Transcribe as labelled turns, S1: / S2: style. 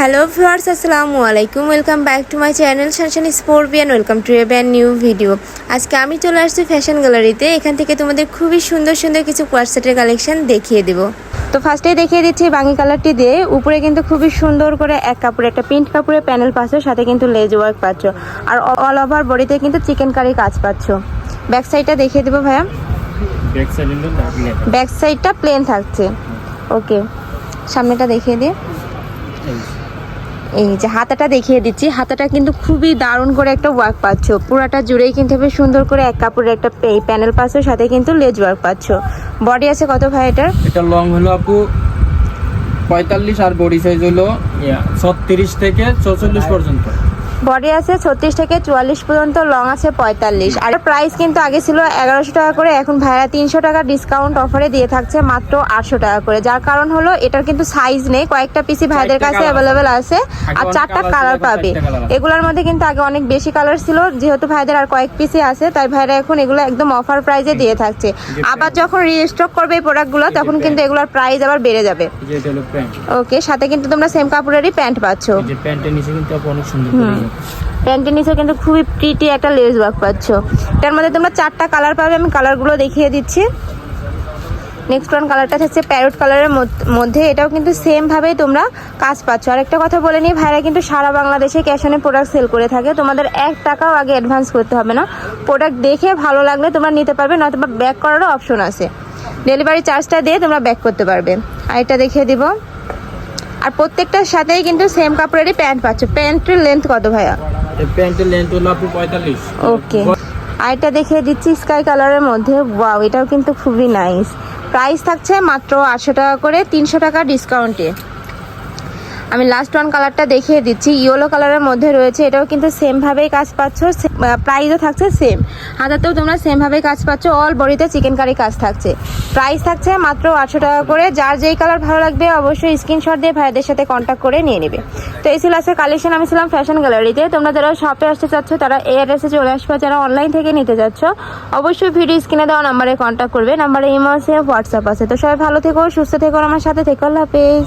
S1: Hello viewers আসসালামু আলাইকুম। Welcome back to my channel শানশান স্পোর্বিয়ান welcome to a brand new video আজকে আমি চলে আসছি ফ্যাশন গ্যালারিতে এখান থেকে তোমাদের খুবই সুন্দর সুন্দর কিছু কোয়ারসেটের কালেকশন দেখিয়ে দেবো। তো ফার্স্টেই দেখিয়ে দিচ্ছি বাঙি কালারটি দিয়ে। উপরে কিন্তু খুবই সুন্দর করে এক কাপড়ে একটা প্রিন্ট কাপড়ের প্যানেল পাচ্ছ সাথে কিন্তু লেজ ওয়ার্ক পাচ্ছ। আর অল ওভার বডিতে কিন্তু চিকেন কারি কাজ পাচ্ছ। ব্যাক সাইডটা দেখিয়ে দেবো ভাইয়া।
S2: ব্যাক
S1: সাইডটা প্লেন থাকছে। ওকে সামনেটা দেখিয়ে দিয়ে এই যে হাতাটা দেখিয়ে দিচ্ছি। হাতাটা কিন্তু খুবই দারুণ করে একটা ওয়ার্ক পাচ্ছ। পুরাটা জুড়েই কিন্তু বেশ সুন্দর করে এক কাপড়ের একটা প্যানেল পাচ্ছ সাথে কিন্তু লেজ ওয়ার্ক পাচ্ছ। বডি আছে কত ভাই এটা
S3: এটা লং হলো আপু পঁয়তাল্লিশ আর বডি সাইজ হলো ছত্রিশ থেকে চৌচল্লিশ পর্যন্ত।
S1: বডি আছে ছত্রিশ থেকে চুয়াল্লিশ পর্যন্ত লং আছে পঁয়তাল্লিশ। আর প্রাইস কিন্তু আগে ছিল এগারোশো টাকা করে এখন ভাইয়া তিনশো টাকা ডিসকাউন্ট অফারে দিয়ে থাকছে মাত্র আটশো টাকা করে। যার কারণ হলো এটার কিন্তু সাইজ নেই কয়েকটা পিসি ভাইদের কাছে অ্যাভেলেবেল আছে আর চারটা কালার পাবে। এগুলোর মধ্যে কিন্তু আগে অনেক বেশি কালার ছিল যেহেতু ভাইদের আর কয়েক পিসি আছে তাই ভাইরা এখন এগুলো একদম অফার প্রাইজে দিয়ে থাকছে। আবার যখন রিস্টক করবে এই প্রোডাক্টগুলো তখন কিন্তু এগুলোর প্রাইস আবার বেড়ে যাবে। ওকে সাথে কিন্তু তোমরা সেম কাপড়েরই প্যান্ট পাচ্ছ।
S3: প্যান্টের নিচে কিন্তু অনেক সুন্দর
S1: প্যান্টের নিচে কিন্তু খুবই প্রিটি একটা লেস ওয়ার্ক পাচ্ছ। এটার মধ্যে তোমরা চারটা কালার পাবে, আমি কালারগুলো দেখিয়ে দিচ্ছি। নেক্সট ওয়ান কালারটা হচ্ছে প্যারোট কালারের মধ্যে এটাও কিন্তু সেমভাবেই তোমরা কাজ পাচ্ছ। আর একটা কথা বলে নিই, ভাইরা কিন্তু সারা বাংলাদেশে ক্যাশ অনে প্রোডাক্ট সেল করে থাকে। তোমাদের এক টাকাও আগে অ্যাডভান্স করতে হবে না। প্রোডাক্ট দেখে ভালো লাগলে তোমরা নিতে পারবে নয়তো ব্যাক করারও অপশন আছে। ডেলিভারি চার্জটা দিয়ে তোমরা ব্যাক করতে পারবে। আর এটা দেখিয়ে দিব। আর প্রত্যেকটার সাথেই কিন্তু সেম কাপড়েরই প্যান্ট পাচ্ছ। প্যান্টের লেন্থ কত ভাইয়া?
S3: প্যান্টের লেন্থ হলো আপু পঁয়তাল্লিশ।
S1: ওকে আর এটা দেখিয়ে দিচ্ছি স্কাই কালারের মধ্যে। ওয়াও এটাও কিন্তু খুবই নাইস প্রাইস থাকছে মাত্র আটশো টাকা করে তিনশো টাকা ডিসকাউন্টে আমি লাস্ট ওয়ান কালারটা দেখিয়ে দিচ্ছি। ইয়েলো কালারের মধ্যে রয়েছে, এটাও কিন্তু সেমভাবেই কাজ পাচ্ছ প্রাইসও থাকছে সেম হাতাতেও তোমরা সেমভাবেই কাজ পাচ্ছ অল বডিতে চিকেন কারি কাজ থাকছে। প্রাইস থাকছে মাত্র আটশো টাকা করে, যার যেই কালার ভালো লাগবে অবশ্যই স্ক্রিনশট দিয়ে ভাইদের সাথে কন্ট্যাক্ট করে নিয়ে নেবে। তো এই ছিল আজকের কালেকশন আমি ছিলাম ফ্যাশন গ্যালারিতে তোমরা যারা শপে আসতে চাচ্ছ, তারা এই অ্যাড্রেসে চলে আসবে। যারা অনলাইন থেকে নিতে যাচ্ছ অবশ্যই ভিডিও স্ক্রিনে দেওয়া নাম্বারে কন্ট্যাক্ট করবে। নাম্বারে ইমো আছে হোয়াটসঅ্যাপ আছে। তো সবাই ভালো থেকো, সুস্থ থেকো আমার সাথে থেকো। আল্লাহ হাফেজ।